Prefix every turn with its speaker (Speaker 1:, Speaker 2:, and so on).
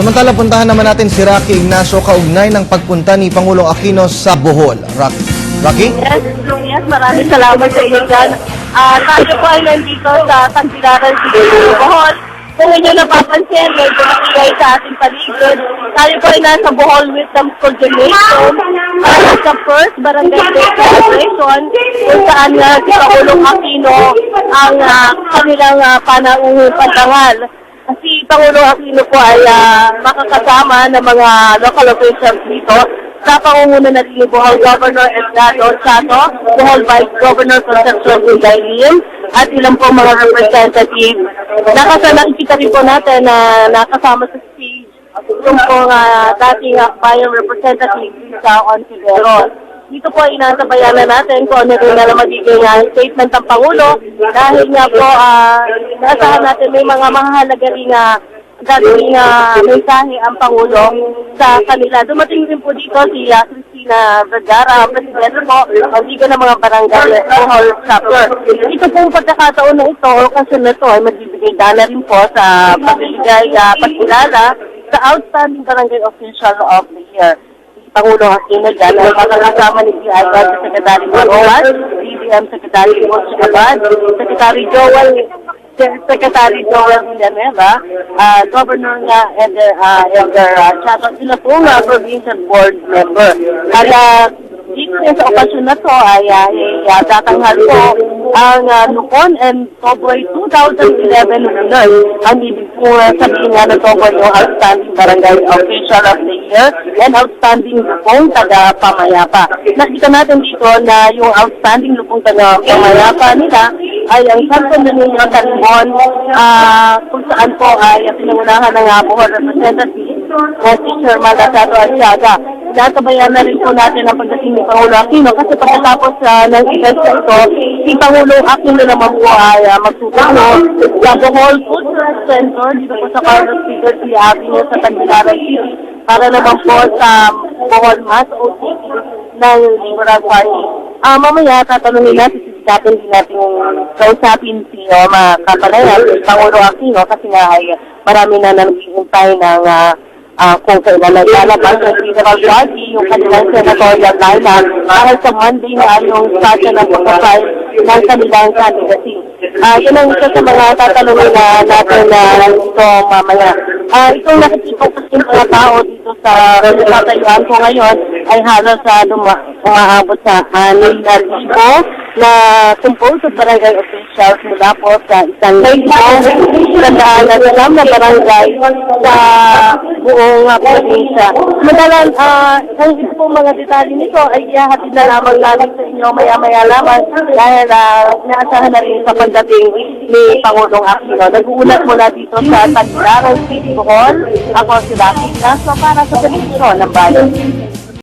Speaker 1: Samantala, puntahan naman natin si Rocky Ignacio kaugnay ng pagpunta ni Pangulong Aquino sa Bohol. Rocky? Rocky?
Speaker 2: Yes, yes, maraming salamat sa inyo dyan. Ah, tayo po ay nandito sa Tagbilaran City, Bohol. Kung inyo napapansin, medyo nakilay sa ating paligid. Tayo po ay nasa Bohol Wisdom School Gymnasium para sa first Barangay Celebration kung saan nga si Pangulong Aquino ang ah, kanilang uh, panauhong pandangal. Pangulong Aquino po ay ah, makakasama ng mga local officials dito sa pangunguna na ni Bohol Governor Edgardo Chato, Bohol Vice Governor Concepcion Lim, at ilang po mga representative. Nakasa nakikita rin po natin na nakasama sa stage yung po uh, dating akbayang representative sa Ontiveros. Dito po inasabayan na natin kung ano rin na magiging ah, statement ng Pangulo dahil nga po uh, naasahan natin may mga mahalaga rin na gagawin na mensahe ang Pangulo sa kanila. Dumating din po dito si uh, Cristina Vergara, Presidente po, ang liga ng mga barangay Bohol Chapter. Ito pong pagkakataon na ito, okasyon na ito ay magbibigay dana rin po sa pagbibigay uh, pagkilala sa Outstanding Barangay Official of the Year. Pangulo Aquino dyan ay makakasama ni PI Budget Secretary Marolas, BBM Secretary Jose Abad, Secretary Joel Secretary Joel Villanueva, uh, Governor nga Eder, uh, Eder uh, Chato, sila po nga provincial board member. Kaya dito sa okasyon na to ay uh, uh, tatanghal po ang uh, Lukon and Toboy 2011 winners. Ang ibig po uh, sabihin nga ng Toboy yung Outstanding Barangay Official of the Year and Outstanding Lupong Taga Pamayapa. Nakita natin dito na yung Outstanding Lupong Taga Pamayapa nila ay ang Santo Niño Talibon ah kung saan po ay pinangunahan ng uh, Bohol Representative na si Sherman Lazaro Arciaga. Natabayan na rin po natin ang pagdating ni Pangulo Aquino kasi pagkatapos uh, ng event na ito, si Pangulo Aquino naman po ay uh, magtutulo sa Bohol Food Center dito po sa Carlos P. Avenue sa Tagbilaran City para naman po sa Bohol Mass OTP ng Liberal Party. Ah, mamaya tatanungin natin si Captain din natin kausapin si Oma Kapalayan, si Pangulo Aquino kasi nga ay marami na naghihintay ng ah, ah, kung kailan na lalabas ng Liberal Party yung kanilang senatorial lineup dahil sa Monday na yung start ng pagkakay ng kanilang candidacy. Ah, yun ang isa sa mga tatanungin na natin na dito mamaya. Ah, itong nakikita kasi mga tao dito sa tatayuan ko ngayon ay halos sa luma, umaabot sa anim na libo na composed of barangay officials mula po sa isang libo na salam na barangay sa buong uh, probinsya. Madalan, ah, ang ito pong mga detalye nito ay ihahatid na lamang natin sa inyo maya-maya lamang dahil uh, inaasahan na rin sa pagdating ni Pangulong Aquino. Nag-uulat mula dito sa Tagbilaran City Hall. Ako si Rocky Ignacio para sa Television ng Bayan.